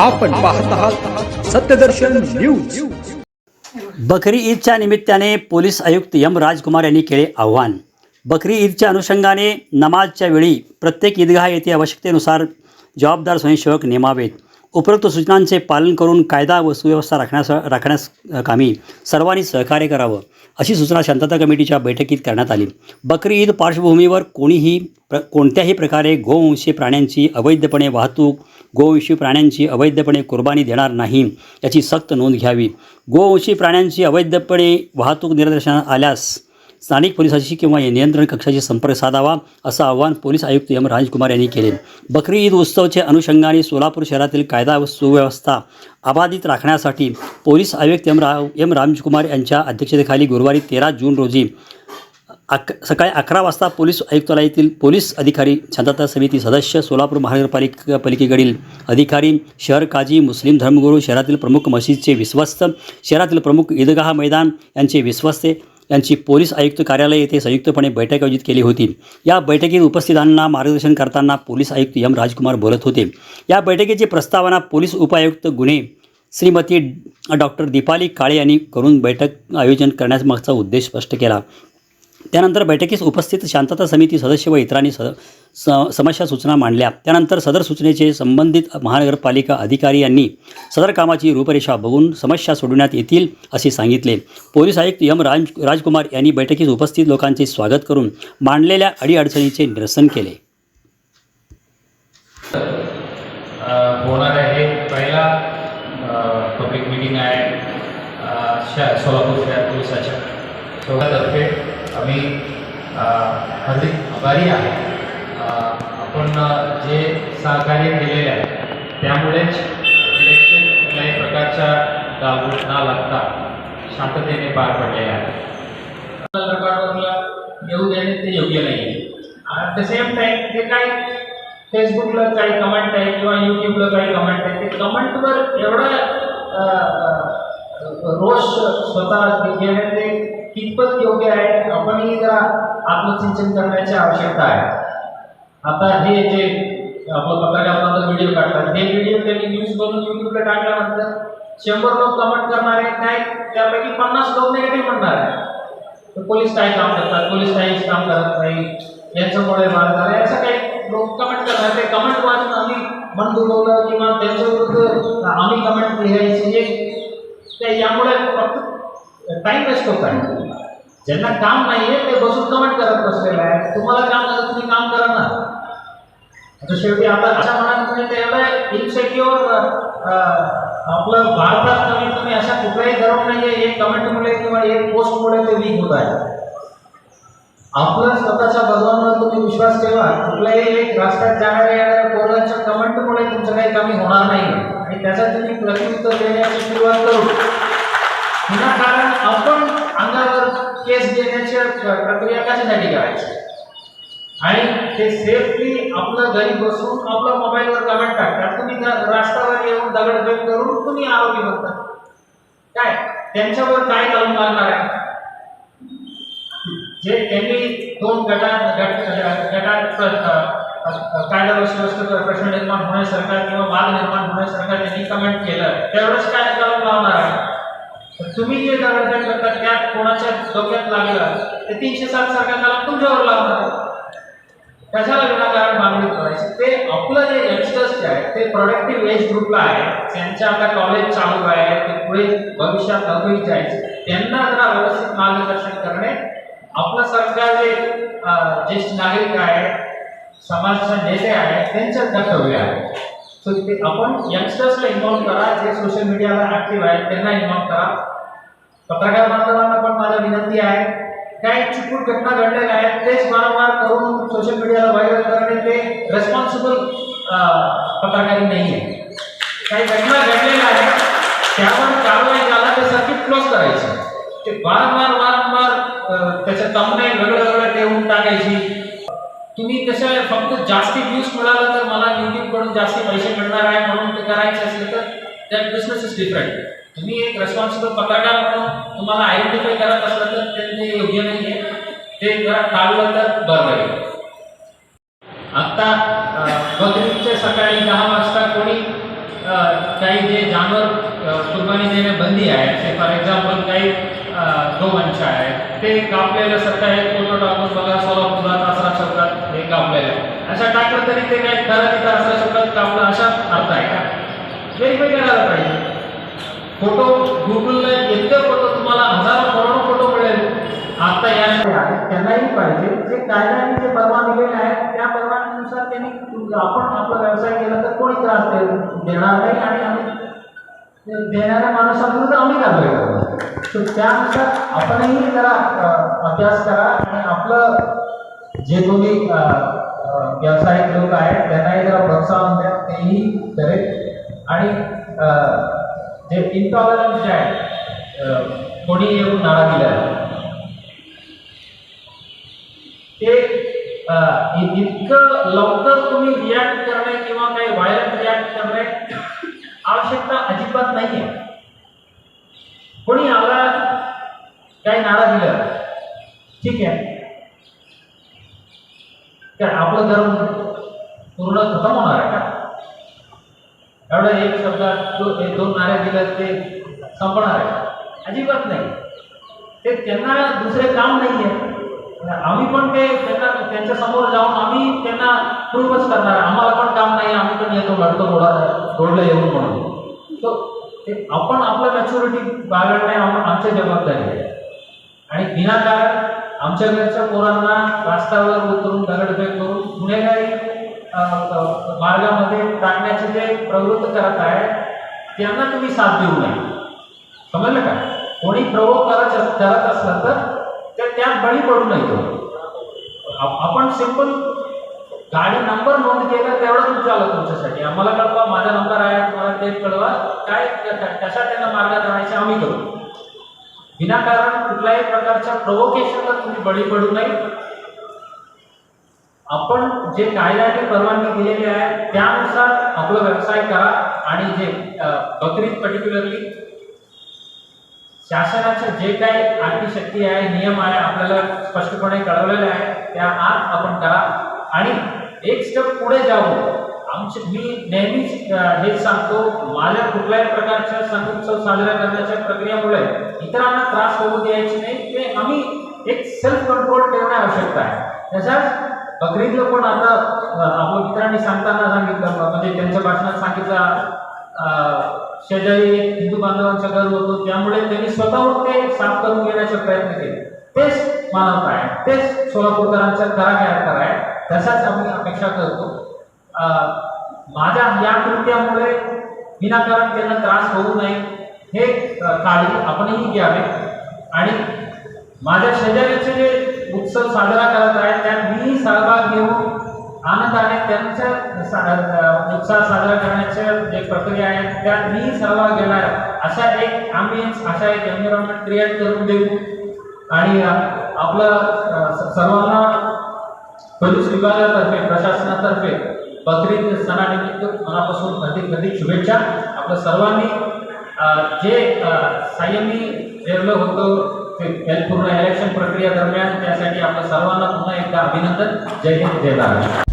आपण पाहत आहात सत्यदर्शन न्यूज. बकरी ईदच्या निमित्ताने पोलीस आयुक्त एम राजकुमार यांनी केले आव्हान. बकरी ईदच्या अनुषंगाने नमाजच्या वेळी प्रत्येक ईदगाह येथे आवश्यकतेनुसार जबाबदार स्वयंसेवक नेमावेत. उपरोक्त सूचनांचे पालन करून कायदा व सुव्यवस्था राखण्यास राखण्यास कामी सर्वांनी सहकार्य करावं अशी सूचना शांतता कमिटीच्या बैठकीत करण्यात आली. बकरी ईद पार्श्वभूमीवर कोणीही प्र कोणत्याही प्रकारे गोवंशी प्राण्यांची अवैधपणे वाहतूक गोवंशी प्राण्यांची अवैधपणे कुर्बानी देणार नाही याची सक्त नोंद घ्यावी. गोवंशी प्राण्यांची अवैधपणे वाहतूक निदर्शनास आल्यास स्थानिक पोलिसांशी किंवा नियंत्रण कक्षाशी संपर्क साधावा असं आवाहन पोलीस आयुक्त एम राजकुमार यांनी केले. बकरी ईद उत्सवच्या अनुषंगाने सोलापूर शहरातील कायदा व सुव्यवस्था अबाधित राखण्यासाठी पोलीस आयुक्त एम रा एम राजकुमार यांच्या अध्यक्षतेखाली गुरुवारी तेरा जून रोजी अक सकाळी अकरा वाजता पोलीस आयुक्तालयातील पोलीस अधिकारी शांतता समिती सदस्य सोलापूर महानगरपालिका पालिकेकडील अधिकारी शहर काजी मुस्लिम धर्मगुरू शहरातील प्रमुख मशीदचे विश्वस्त शहरातील प्रमुख ईदगाह मैदान यांचे विश्वस्ते यांची पोलीस आयुक्त कार्यालय येथे संयुक्तपणे बैठक आयोजित केली होती. या बैठकीत उपस्थितांना मार्गदर्शन करताना पोलीस आयुक्त एम. राजकुमार बोलत होते. या बैठकीची प्रस्तावना पोलीस उपायुक्त गुन्हे श्रीमती डॉक्टर दीपाली काळे यांनी करून बैठक आयोजन करण्यामागचा उद्देश स्पष्ट केला. त्यानंतर बैठकीस उपस्थित शांतता समिती सदस्य व इतरांनी स स समस्या सूचना मांडल्या. त्यानंतर सदर सूचनेचे संबंधित महानगरपालिका अधिकारी यांनी सदर कामाची रूपरेषा बघून समस्या सोडवण्यात येतील असे सांगितले. पोलीस आयुक्त यम राज राजकुमार यांनी बैठकीस उपस्थित लोकांचे स्वागत करून मांडलेल्या अडीअडचणीचे निरसन केले. होणार आहे. पहिला पब्लिक मिटिंग आहे. सोलापूर शहर पोलिसाच्या. आम्ही हार्दिक आभारी आहे. आपण जे सहकार्य केलेले आहे त्यामुळेच इलेक्शन कुठल्याही प्रकारच्या गालबोट न लागता शांततेने पार पडलेले आहे. प्रकारला येऊ देणे ते योग्य नाही ॲट द सेम टाईम ते काही फेसबुकला काही कमेंट आहे किंवा यूट्यूबला काही कमेंट आहे ते कमेंटवर एवढा रोष स्वतः घेणे कितपत योग्य आहे आपणही जरा आत्मचिंतन करण्याची आवश्यकता आहे. आता हे जे आपलं पत्रकार व्हिडिओ काढतात हे व्हिडिओ त्यांनी न्यूज बनवून युट्यूबला टाकल्यानंतर शंभर लोक कमेंट करणार आहेत नाही त्यापैकी पन्नास लोक निगेटिव्ह म्हणणार आहे तर पोलीस काय काम करतात? पोलीस काहीच काम करत नाही. यांच्यामुळे मार झाला. असं काही लोक कमेंट करणार ते कमेंट वाचून आम्ही मन दुखवलं किंवा त्यांच्या आम्ही कमेंट लिहायचे हे यामुळे फक्त टाईम वेस्ट होत आहे. ज्यांना काम नाहीये ते बसून कमेंट करत बसलेलं आहे तुम्हाला काम झालं तुम्ही काम करा ना आता शेवटी आता अशा मनात तुम्ही ते इनसेक्युअर आपलं भारतात कमीत कमी अशा कुठलाही धर्म नाहीये एक कमेंटमुळे किंवा एक पोस्टमुळे ते लीक होत आहे. आपलं स्वतःच्या भगवानवर तुम्ही विश्वास ठेवा. कुठल्याही एक राष्ट्रात जाणाऱ्या येणाऱ्या पोरांच्या कमेंटमुळे तुमचं काही कमी होणार नाही आणि त्याचा तुम्ही प्रत्युत्तर देण्याची सुरुवात करू. विनाकारण आपण अंगावर केस देण्याची प्रक्रिया कशासाठी करायची? आणि ते सेफली आपलं घरी बसून आपल्या मोबाईलवर कमेंट टाकतात. तुम्ही त्या राष्ट्रावर येऊन दगडफेक करून तुम्ही आरोपी बनता. काय? त्यांच्यावर काय कलम लागणार आहे? जे त्यांनी दोन गटात गट गटात कायदा व प्रश्न निर्माण होण्यासारखा किंवा वाद निर्माण होण्यासारखा त्यांनी कमेंट केलं. तेवढंच काय कलम लावणार आहे? तुम्ही जे दगडफेक करता त्यात कोणाच्या डोक्यात लागला ते तीनशे सात सरकारला तुमच्यावर लावणार आहे कशाला विनाकारण मागणी करायची ते आपलं जे यंगस्टर्स जे आहेत ते प्रोडक्टिव्ह एज ग्रुपला आहे त्यांच्या आता कॉलेज चालू आहे ते पुढे भविष्यात नोकरी जायचे. त्यांना जरा व्यवस्थित मार्गदर्शन करणे आपलं सरकार जे ज्येष्ठ नागरिक आहे समाजाचे नेते आहेत त्यांचं कर्तव्य आहे. सो ते आपण यंगस्टर्सला इन्व्हॉल्व करा जे सोशल मीडियाला ऍक्टिव्ह आहेत त्यांना इन्व्हॉल्व करा. पत्रकार बांधवांना पण माझा विनंती आहे. काही चुकून घटना घडलेल्या आहेत तेच वारंवार करून सोशल मीडियाला व्हायरल करणे ते रेस्पॉन्सिबल पत्रकारी नाही आहे काही घटना घडलेल्या आहेत त्यावर कारवाई झाला ते सर्किट क्लोज करायची. ते वारंवार वारंवार त्याचं तमने वेगळं वेगळं ठेवून टाकायची. तुम्ही कसं फक्त जास्ती व्ह्यूज मिळाला तर मला यूट्यूबकडून जास्ती पैसे मिळणार आहे म्हणून ते करायचे असेल तर दॅट बिझनेस इज डिफरंट तुम्ही एक रेस्पॉन्सिबल पकडा म्हणून तुम्हाला आयडेंटिफाय करत असलं तर ते योग्य नाही आहे. ते जरा टाळलं तर बरं राहील. आत्ता बकरीच्या सकाळी दहा वाजता कोणी काही जे जानवर कुर्बानी देणे बंदी आहे. ते फॉर एक्झाम्पल काही अ, गोवंश आहेत. ते कापलेलं सरकार आहे फोटो टाकून बघा सोलापुरात असरा शब्दात हे कापलेलं आहे. अशा टाकलं तरी ते काय खरं तिथं असरा शब्दात कापलं अशा अर्थ आहे का? वेगवेगळे करायला पाहिजे. फोटो गुगलला इतके फोटो तुम्हाला हजारो करोडो फोटो मिळेल. आता या त्यांनाही पाहिजे. जे कायद्याने जे परवा दिलेले आहेत त्या परवानगीनुसार त्यांनी आपण आपला व्यवसाय केला तर कोणी त्रास देणार नाही आणि आम्ही देणाऱ्या माणसाविरुद्ध आम्ही कारवाई करू तर त्यानुसार आपणही जरा अभ्यास करा आणि आपलं जे कोणी व्यावसायिक लोक आहेत त्यांनाही जरा प्रोत्साहन द्या तेही करेल. आणि जे इंटॉलरन्स जे आहे कोणी येऊन नाळा दिला ते इतकं लवकर तुम्ही रिॲक्ट करणे किंवा काही व्हायरंट रिॲक्ट करणे आवश्यकता अजिबात नाही आहे कोणी आला काही नारा दिलं? ठीक आहे. काय आपलं धर्म पूर्ण खतम होणार आहे का? एवढं एक शब्दात दो- एक दोन नाऱ्या दिल्या ते संपणार आहे अजिबात नाही. ते त्यांना दुसरे काम नाही आहे आम्ही पण ते त्यांना त्यांच्यासमोर जाऊन आम्ही त्यांना प्रूफच करणार आम्हाला पण काम नाही आम्ही पण येतो लढतो रोडा रोडला येऊन म्हणून. तो आपण आपलं मॅच्युरिटी बाळगणे आम- आमची जबाबदारी आहे. आणि विनाकारण आमच्या घरच्या पोरांना रस्त्यावर उतरून दगडफेक करून गुन्हेगारी मार्गामध्ये टाकण्याचे जे प्रवृत्त करत आहे त्यांना तुम्ही साथ देऊ नये. समजलं का? कोणी प्रवोग करत करत असलं तर त्या- त्यात बळी पडू नये आपण सिंपल गाडी नंबर नोंद केला तेवढं तुमचं आलं तुमच्यासाठी. आम्हाला कळवा माझा नंबर आहे तुम्हाला ते कळवा. काय कशा त्यांना मार्गात आणायचे आम्ही करू. विनाकारण कुठल्याही प्रकारच्या प्रोवोकेशनला तुम्ही बळी पडू नये. आपण जे कायद्याने परवानगी दिलेली आहे त्यानुसार आपला व्यवसाय करा आणि जे बकरीत पर्टिक्युलरली शासनाचं जे काही आर्थिक शक्ती आहे नियम आहे आपल्याला स्पष्टपणे कळवलेले आहे त्या आत आपण करा. आणि एक स्टेप पुढे जाऊ आमचे मी नेहमीच हे सांगतो माझ्या कुठल्याही प्रकारच्या सणोत्सव साजरा करण्याच्या प्रक्रियेमुळे इतरांना त्रास होऊ द्यायची नाही ते आम्ही एक सेल्फ कंट्रोल ठेवणे आवश्यक आहे. तशाच बकरीदला पण आता आपण मित्रांनी सांगताना सांगितलं म्हणजे त्यांच्या भाषणात सांगितलं शेजारी एक हिंदू बांधवांचं घर होतं त्यामुळे त्यांनी स्वतःहून ते साफ करून घेण्याचे प्रयत्न केले. तेच मानवता आहे. तेच सोलापूरकरांचा खरा कॅरेक्टर आहे. तशाच आम्ही अपेक्षा करतो. माझ्या या कृत्यामुळे विनाकारण त्यांना त्रास होऊ नये हे काळजी आपणही घ्यावे. आणि माझ्या शेजारीचे जे उत्सव साजरा करत आहेत त्यात मीही सहभाग घेऊन आनंदाने त्यांच्या सा- उत्साह साजरा करण्याच्या जे प्रक्रिया आहेत त्यात मीही सहभाग घेणार अशा एक आम्ही अशा एक एन्व्हायरमेंट क्रिएट करून देऊ. आणि आपलं सर्वांना पोलीस विभागातर्फे प्रशासनातर्फे बकरीद सणानिमित्त मनापासून अधिक अधिक शुभेच्छा. आपल्या सर्वांनी जे अ, संयमी ठेवलं होतं ते पूर्ण इलेक्शन प्रक्रिया दरम्यान त्यासाठी आपल्या सर्वांना पुन्हा एकदा अभिनंदन. जय हिंद जय भारत.